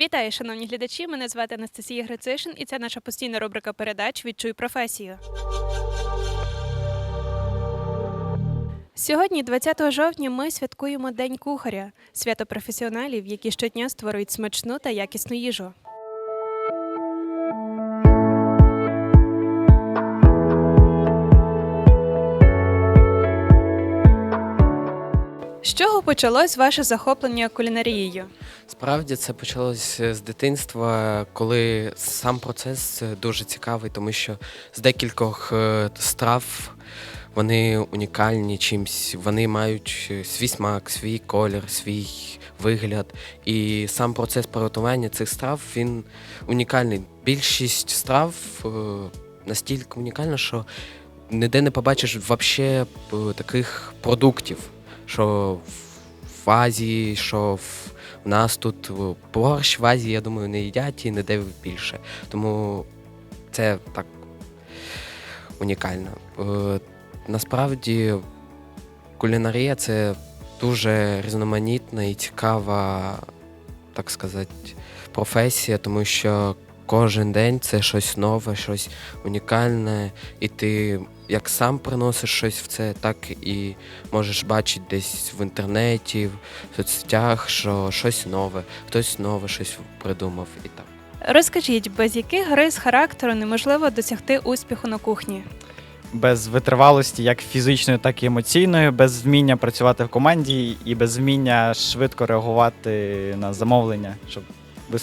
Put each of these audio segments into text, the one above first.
Вітаю, шановні глядачі. Мене звати Анастасія Грицишин, і це наша постійна рубрика передач Відчуй професію. Сьогодні, 20 жовтня, ми святкуємо День кухаря, свято професіоналів, які щодня створюють смачну та якісну їжу. З чого почалось ваше захоплення кулінарією? Справді це почалося з дитинства, коли сам процес е, дуже цікавий, тому що з декількох е, страв вони унікальні чимсь, вони мають е, свій смак, свій колір, свій вигляд. І сам процес приготування цих страв він унікальний. Більшість страв е, настільки унікальна, що ніде не побачиш взагалі таких продуктів, що в- Азії, що в у нас тут борщ в Азії, я думаю, не їдять і ніде більше. Тому це так унікально. Е, Насправді кулінарія це дуже різноманітна і цікава, так сказати, професія, тому що кожен день це щось нове, щось унікальне, і ти як сам приносиш щось в це, так і можеш бачити десь в інтернеті, в соцсетях, що щось нове, хтось нове щось придумав і так. Розкажіть, без яких рис характеру неможливо досягти успіху на кухні? без витривалості, як фізичної, так і емоційної, без вміння працювати в команді і без вміння швидко реагувати на замовлення, щоб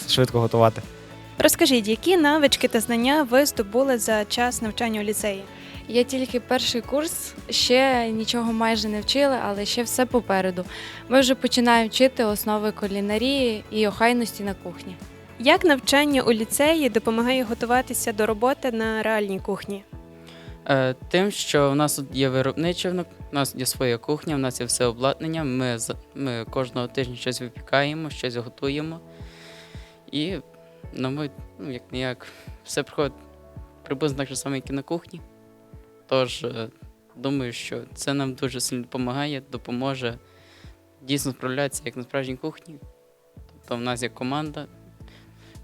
швидко готувати. Розкажіть, які навички та знання ви здобули за час навчання у ліцеї? Я тільки перший курс, ще нічого майже не вчила, але ще все попереду. Ми вже починаємо вчити основи кулінарії і охайності на кухні. Як навчання у ліцеї допомагає готуватися до роботи на реальній кухні? Е, Тим, що в нас тут є виробниче, в нас є своя кухня, в нас є все обладнання. Ми, ми кожного тижня щось випікаємо, щось готуємо. І ну, ми, ну, як не як, все проходить приблизно так же само, як і на кухні. Тож, е, думаю, що це нам дуже сильно допомагає, допоможе дійсно справлятися як на справжній кухні. Тобто в нас є команда,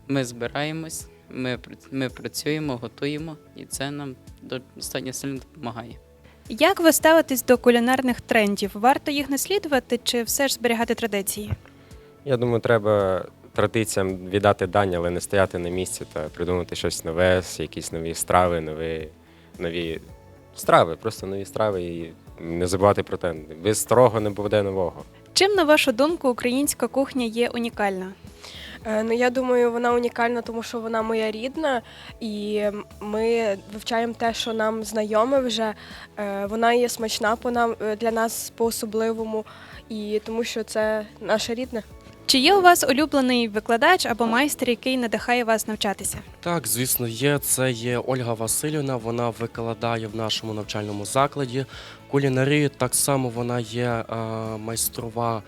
ми збираємось, ми, ми працюємо, готуємо, і це нам достатньо сильно допомагає. Як ви ставитесь до кулінарних трендів? Варто їх наслідувати чи все ж зберігати традиції? Я думаю, треба традиціям віддати дань, але не стояти на місці та придумати щось нове, якісь нові страви, нові, нові страви, просто нові страви і не забувати про те. Без старого не буде нового. Чим, на вашу думку, українська кухня є унікальна? Е, Ну, я думаю, вона унікальна, тому що вона моя рідна, і ми вивчаємо те, що нам знайоме вже. Е, Вона є смачна по нам е, для нас по-особливому, і тому що це наше рідне. Чи є у вас улюблений викладач або майстер, який надихає вас навчатися? Так, звісно, є. Це є Ольга Васильівна. Вона викладає в нашому навчальному закладі кулінарію. Так само вона є е, майстрова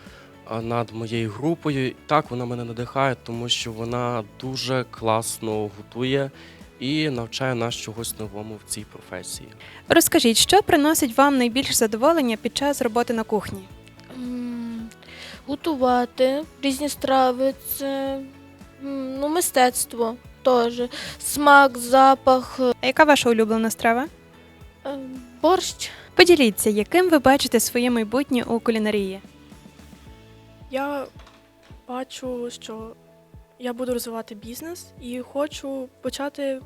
е, над моєю групою. Так, вона мене надихає, тому що вона дуже класно готує і навчає нас чогось новому в цій професії. Розкажіть, що приносить вам найбільше задоволення під час роботи на кухні? Готувати різні страви, це ну, мистецтво теж. Смак, запах, А яка ваша улюблена страва? е, борщ. Поділіться, яким ви бачите своє майбутнє у кулінарії? Я бачу, що я буду розвивати бізнес і хочу почати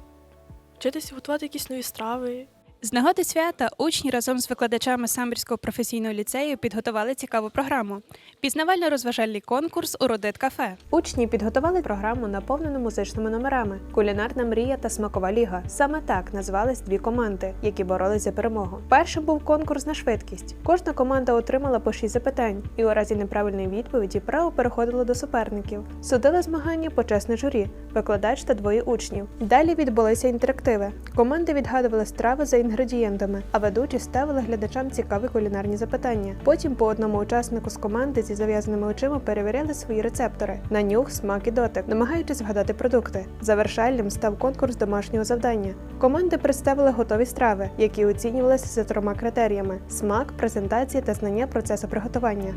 вчитися готувати якісь нові страви. З нагоди свята учні разом з викладачами Самбірського професійного ліцею підготували цікаву програму. Пізнавально-розважальний конкурс у Родит кафе. Учні підготували програму, наповнену музичними номерами: Кулінарна мрія та смакова ліга. Саме так назвались дві команди, які боролись за перемогу. Першим був конкурс на швидкість. Кожна команда отримала по шість запитань, і у разі неправильної відповіді право переходило до суперників. Судили змагання почесне журі, викладач та двоє учнів. Далі відбулися інтерактиви. Команди відгадували страви за інгредієнтами, а ведучі ставили глядачам цікаві кулінарні запитання. Потім по одному учаснику з команди зі зав'язаними очима перевіряли свої рецептори на нюх, смак і дотик, намагаючись вгадати продукти. Завершальним став конкурс домашнього завдання. Команди представили готові страви, які оцінювалися за трьома критеріями: смак, презентація та знання процесу приготування.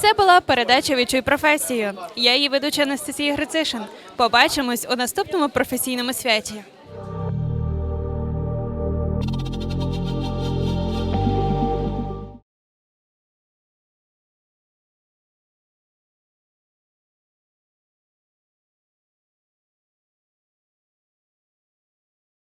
Це була передача Відчуй професію. Я її ведуча Анастасія Грицишин. Побачимось у наступному професійному святі.